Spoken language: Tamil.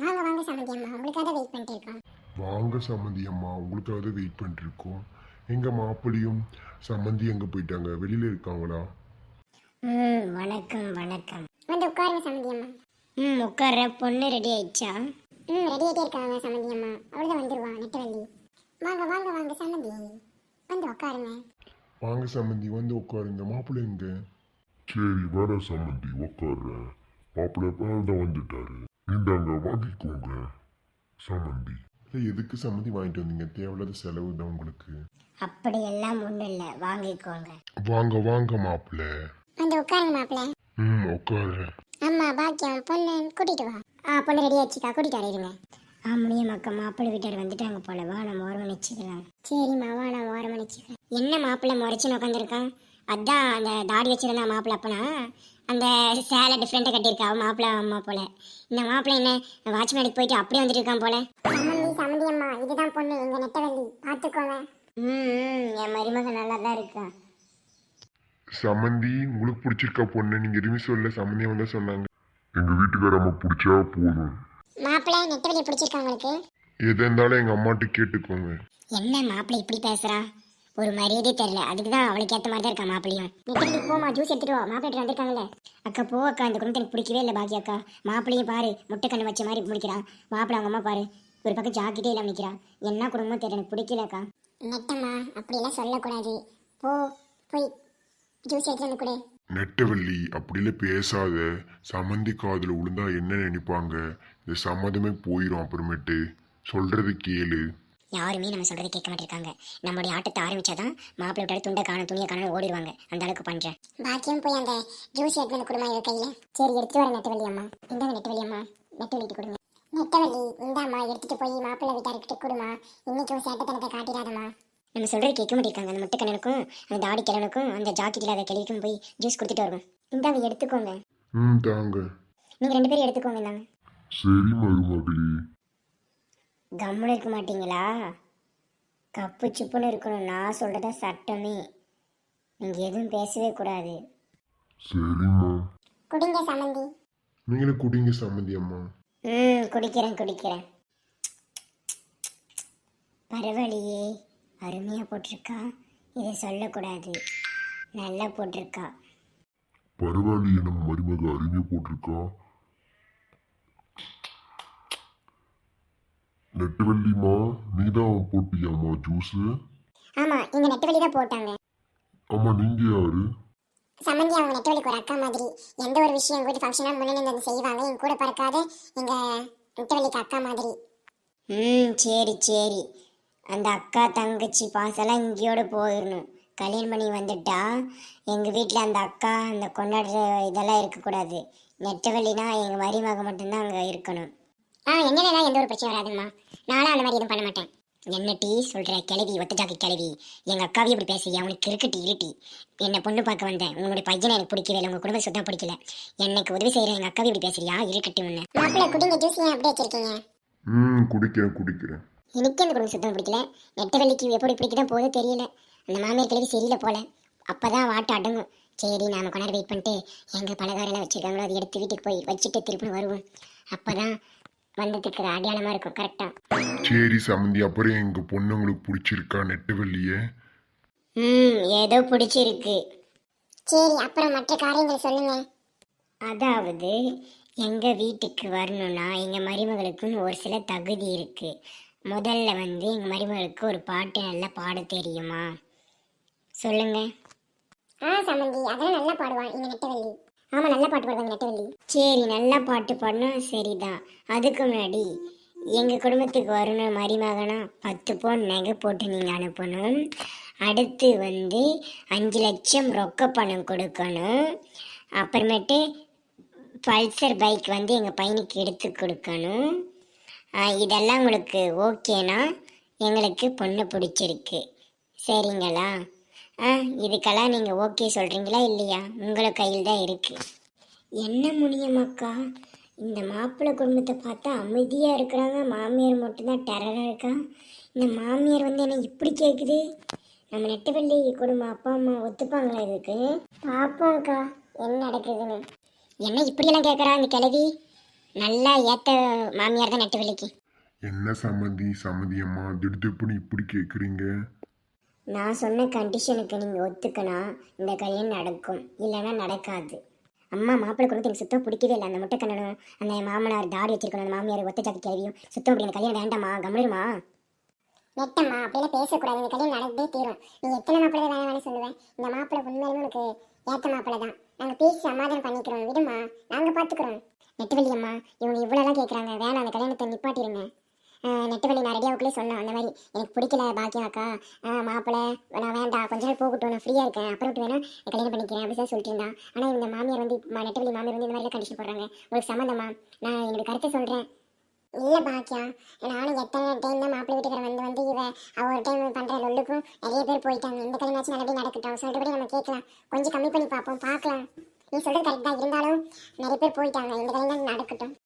வாங்க வாங்க சமந்தி அம்மா. உங்களுக்காக வெயிட் பண்ணிட்டு இருக்கோம் வாங்க சம்மந்தி அம்மா உங்களுக்காக தான் வெயிட் பண்ணிருக்கோம் எங்க மாப்பிள்ளையும் சம்மந்தி எங்க போயிட்டாங்க? வெளியில இருக்காங்களா? ம் வணக்கம் வணக்கம். வந்து உட்காருங்க சமந்தி அம்மா. ம் உட்கார பொண்ணு ரெடி ஆயிடுச்சா? ம் ரெடி ஆகிட்டே இருக்காங்க சமந்தி அம்மா. அவ்வளோதான் வந்துருவா நெட்டவள்ளி. வாங்க வாங்க வாங்க சமந்தி. வந்து உட்காருங்க. வாங்க சம்மந்தி வந்து உட்காருங்க. மாப்பிள்ளை எங்க? சரி வர சம்மந்தி உக்காடுறேன் மாப்பிள்ளை தான் வந்துட்டாரு. இந்தாங்க வாங்கிக்கோங்க. சம்மந்தி. இல்லை எதுக்கு சம்மந்தி வாங்கிட்டு வந்தீங்க? தேவையில்லாத செலவு தான் உங்களுக்கு. அப்படியெல்லாம் ஒன்றும் இல்லை. வாங்கிக்கோங்க. வாங்க வாங்க மாப்பிள்ளை. வந்து உட்காருங்க மாப்பிள்ள. ம் உட்காருறேன் அம்மா பாக்கியம் பொண்ணு கூட்டிட்டு வா. ஆ பொண்ணு ரெடி ஆச்சுக்கா. கூட்டிட்டு வரீங்க ஆ முடிய மக்கா மாப்பிள்ளை வீட்டார் வந்துட்டாங்க போல. வா நம்ம ஓரம் வச்சுக்கலாம் சரிம்மா வா நான் ஓரம் பண்ணிச்சுக்கிறேன் என்ன மாப்பிள்ளை முறைச்சுன்னு உட்காந்துருக்கான் அதான் அந்த தாடி வச்சிருந்தா மாப்பிள்ளை அப்பனா? அந்த சேலை டிஃப்ரெண்ட்டாக கட்டியிருக்கா அவன் மாப்பிள்ளை அம்மா போல. இந்த மாப்பிள்ளை என்ன வாட்ச்மேனுக்கு போயிட்டு அப்படியே வந்துட்டு இருக்கான் போல? சமந்தி சமந்தி அம்மா இதுதான் பொண்ணு எங்க நெட்டவள்ளி. பார்த்துக்கோங்க. ம் என் மருமகன் நல்லா தான் இருக்கான் சம்மந்தி உங்களுக்கு பிடிச்சிருக்கா பொண்ணு நீங்க எதுவுமே சொல்ல சம்மந்தி வந்தா சொன்னாங்க. எங்க வீட்டுக்காரம்மா பிடிச்சா போதும். மாப்பிள்ளை நெட்டவள்ளி பிடிச்சிருக்கா உங்களுக்கு? எதா இருந்தாலும் எங்க அம்மாட்ட கேட்டுக்கோங்க. என்ன மாப்பிள்ளை இப்படி பேசுறா? ஒரு மரியாதையே தெரியல. அதுக்கு தான் அவளுக்கு ஏற்ற மாதிரி தான் இருக்கா மாப்பிள்ளையும். நெட்டவள்ளி போமா ஜூஸ் எடுத்துட்டு வா. மாப்பிள்ளை வந்திருக்காங்கல்ல. அக்கா போ அக்கா. இந்த குடும்பத்தை எனக்கு பிடிக்கவே இல்லை பாக்கி அக்கா. மாப்பிள்ளையும் பாரு. முட்டை கண்ணு வச்ச மாதிரி முடிக்கிறான் மாப்பிள்ளை அவங்க அம்மா பாரு. ஒரு பக்கம் ஜாக்கெட்டே இல்லாம நிக்கிறா. என்ன குடும்பம் தெரியல. எனக்கு பிடிக்கலக்கா நெட்டம்மா அப்படிலாம் சொல்லக்கூடாது. போ போய் ஜூஸ் எடுத்து வந்து கொடு. நெட்டவள்ளி அப்படிலாம் பேசாத. சம்மந்தி காதுல விழுந்தா என்ன நினைப்பாங்க? இந்த சம்மதமே போயிடும் அப்புறமேட்டு. சொல்றது கேளு. யாருமே நம்ம சொல்றதை கேட்க மாட்டேங்காங்க நம்மளுடைய ஆட்டத்தை ஆரம்பிச்சாதான் மாப்பிள்ளை விட்டாரு துண்டை காணும் துணியை காணும் ஓடிடுவாங்க. அந்த அளவுக்கு பண்றேன். பாக்கியம் போய் அந்த ஜூஸ் எடுத்து வந்து கொடுமா இவ கையில. சரி எடுத்து வர நெட்டவள்ளி அம்மா. இந்தாங்க நெட்டவள்ளி அம்மா. நெட்டவள்ளிட்டு கொடுங்க. நெட்டவள்ளி இந்தாம்மா. எடுத்துட்டு போய் மாப்பிள்ளை வீட்டார்கிட்ட கொடுமா. இன்னைக்கு சேட்டத்தனத்தை காட்டிடாதம்மா. நம்ம சொல்றது கேட்க மாட்டேங்காங்க அந்த முட்டை கண்ணனுக்கும் அந்த தாடி கிழனுக்கும் அந்த ஜாக்கெட் இல்லாத கிளிக்கும் போய் ஜூஸ் கொடுத்துட்டு வருவோம். இந்தாங்க எடுத்துக்கோங்க. ம் தாங்க. நீங்க ரெண்டு பேரும் எடுத்துக்கோங்க இந்தாங்க. சரி மருமகளே. கம்முன்னு இருக்க மாட்டீங்களா? கப்பு சுப்புன்னு இருக்கணும் நான் சொல்றதா சட்டமே. நீங்க எதுவும் பேசவே கூடாது. சரிம்மா. குடிங்க சமந்தி. நீங்களும் குடிங்க சம்மந்தி அம்மா. ம் குடிக்கிறேன் குடிக்கிறேன். பரவாயில்லையே அருமையாக போட்டிருக்கா. இதை சொல்லக்கூடாது. நல்லா போட்டிருக்கா. பரவாயில்லையே நம்ம மருமக அருமையா போட்டிருக்கா. நெட்டவள்ளிமா நீதான் போட்டியாம்மா ஜூஸு ஆமா எங்க நெட்டவள்ளி தான் போட்டாங்க. ஆமா நீங்க யாரு? சமந்தி அவங்க நெட்டவள்ளிக்கு ஒரு அக்கா மாதிரி. எந்த ஒரு விஷயம் எங்க வீட்டு ஃபங்க்ஷனா முன்னாடி வந்து செய்வாங்க. எங்க கூட பறக்காத எங்க நெட்டவள்ளிக்கு அக்கா மாதிரி. ம் சரி சரி. அந்த அக்கா தங்கச்சி பாசெல்லாம் இங்கேயோட போயிடணும். கல்யாணம் பண்ணி வந்துட்டா எங்கள் வீட்டில் அந்த அக்கா அந்த கொண்டாடுற இதெல்லாம் இருக்கக்கூடாது. நெட்டவள்ளினா எங்கள் மருமக மட்டும்தான் அங்கே இருக்கணும். ஆ என்னெல்லாம் எந்த ஒரு பிரச்சனையும் வராதும்மா. நானும் அந்த மாதிரி எதுவும் பண்ண மாட்டேன். என்ன டீ சொல்கிற கிளவி ஒத்தஜாக்கு கிளவி எங்கள் அக்காவே இப்படி பேசுறியா? அவனுக்கு இருக்கட்டி இருட்டி. என்னை பொண்ணு பார்க்க வந்தேன் உங்களுடைய பையனை எனக்கு பிடிக்கவே இல்லை. உங்கள் குடும்பம் சுத்தம் பிடிக்கல. எனக்கு உதவி செய்கிற எங்கள் அக்காவே இப்படி பேசுறியா? இருக்கட்டி ஒன்று மாப்பிள்ளை குடிங்க ஜூஸ் ஏன் அப்படியே வச்சிருக்கீங்க. ம் குடிக்கிறேன் குடிக்கிறேன். எனக்கு அந்த குடும்பம் சுத்தம் பிடிக்கல. நெட்டவள்ளிக்கு எப்படி பிடிக்கதான் போதோ தெரியல. அந்த மாமியார் கிழவி சரியில்லை போல. அப்பதான் வாட்டு அடங்கும். சரி நாம கொண்டாட வெயிட் பண்ணிட்டு எங்க பலகாரெல்லாம் வச்சிருக்காங்களோ அதை எடுத்து வீட்டுக்கு போய் வச்சுட்டு திருப்பி வருவோம். அப்பதான் வந்ததுக்கு அடையாளமா இருக்கும் கரெக்டா சரி சம்மந்தி அப்புறம் எங்க பொண்ணு உங்களுக்கு பிடிச்சிருக்கா நெட்டவள்ளிய? ம் ஏதோ பிடிச்சிருக்கு. சரி அப்புறம் மற்ற காரியங்கள் சொல்லுங்க. அதாவது எங்க வீட்டுக்கு வரணும்னா எங்க மருமகளுக்குன்னு ஒரு சில தகுதி இருக்கு. முதல்ல வந்து எங்க மருமகளுக்கு ஒரு பாட்டு நல்லா பாட தெரியுமா? சொல்லுங்க. ஆ சமந்தி அதெல்லாம் நல்லா பாடுவான் எங்க நெட்டவள்ளி. ஆமா நல்லா பாட்டு பாடுவாங்க நெட்டவள்ளி. சரி நல்லா பாட்டு பாடினா சரிதான். அதுக்கு முன்னாடி எங்கள் குடும்பத்துக்கு வரணும் மருமகனா பத்து பவுன் நகை போட்டு நீங்கள் அனுப்பணும். அடுத்து வந்து அஞ்சு லட்சம் ரொக்க பணம் கொடுக்கணும். அப்புறமேட்டு பல்சர் பைக் வந்து எங்கள் பையனுக்கு எடுத்து கொடுக்கணும். இதெல்லாம் உங்களுக்கு ஓகேனா எங்களுக்கு பொண்ணு பிடிச்சிருக்கு. சரிங்களா? ஆ இதுக்கெல்லாம் நீங்கள் ஓகே சொல்கிறீங்களா இல்லையா? உங்களை கையில் தான் இருக்குது என்ன முடியுமாக்கா? இந்த மாப்பிள்ளை குடும்பத்தை பார்த்தா அமைதியாக இருக்கிறாங்க. மாமியார் மட்டும்தான் டெரராக இருக்கா? இந்த மாமியார் வந்து என்ன இப்படி கேட்குது நம்ம நெட்டவள்ளி குடும்பம் அப்பா அம்மா ஒத்துப்பாங்களா இதுக்கு? பாப்போம்க்கா என்ன நடக்குதுன்னு. என்ன இப்படியெல்லாம் கேட்குறா இந்த கிழவி? நல்லா ஏத்த மாமியார் தான் நெட்டவள்ளிக்கு. என்ன சம்மந்தி சம்மந்தி அம்மா திடுதிப்புன்னு இப்படி கேட்குறீங்க நான் சொன்ன கண்டிஷனுக்கு நீங்கள் ஒத்துக்கினா இந்த கல்யாணம் நடக்கும். இல்லைன்னா நடக்காது. அம்மா மாப்பிள்ளை கொண்டு எனக்கு சுத்தம் பிடிக்கவே இல்லை. அந்த முட்டை கண்ணனும் அந்த மாமனார் தாடி வச்சிருக்கணும் அந்த மாமியார் ஒத்த ஜாதி கேள்வியும் சுத்தம் அப்படி எனக்கு கல்யாணம் வேண்டாமா? கம்மிடுமா நெட்டம்மா அப்படிலாம் பேசக்கூடாது. இந்த கல்யாணம் நடந்தே தீரும். நீ எத்தனை மாப்பிள்ளை வேணாம் வேணாம் சொல்லுவேன் இந்த மாப்பிள்ளை உண்மையிலுமே உனக்கு ஏத்த மாப்பிள்ளை தான். நாங்கள் பேசி சமாதானம் பண்ணிக்கிறோம். விடுமா? நாங்கள் பார்த்துக்குறோம் நெட்டவள்ளி அம்மா இவங்க இவ்வளோலாம் கேட்குறாங்க வேணாம் அந்த கல்யாணத்தை நிப்பாட்டிடுங்க நெட்டவள்ளி நான் ரெடியாவுக்குள்ளே சொன்னேன் அந்த மாதிரி எனக்கு பிடிக்கல பாக்கியம் அக்கா மாப்பிள்ளை நான் வேண்டாம். கொஞ்ச நாள் போகட்டும். நான் ஃப்ரீயாக இருக்கேன். அப்புறம் வேணா நான் கல்யாணம் பண்ணிக்கிறேன். அப்படி தான் சொல்லிட்டு இருந்தான். ஆனால் இந்த மாமியார் வந்து ம- நெட்டவள்ளி மாமியார் வந்து இந்த மாதிரிலாம் கண்டிஷன் போடுறாங்க. உங்களுக்கு சம்மந்தமா நான் என்னோட கருத்தை சொல்கிறேன் இல்லை பாக்கியா நானும் எத்தனை டைம் தான் மாப்பிள்ளை வீட்டுக்கார வந்து வந்து இவ அவ ஒரு டைம் பண்ணுற லொல்லுக்கும் நிறைய பேர் போயிட்டாங்க. இந்த கல்யாணம் நல்லபடியா நடக்கட்டும். சொல்றபடி நம்ம கேட்கலாம். கொஞ்சம் கம்மி பண்ணி பார்ப்போம். பார்க்கலாம். நீ சொல்கிறது கரெக்டாக இருந்தாலும் நிறைய பேர் போயிட்டாங்க. இந்த கல்யாணம் நடக்கட்டும்.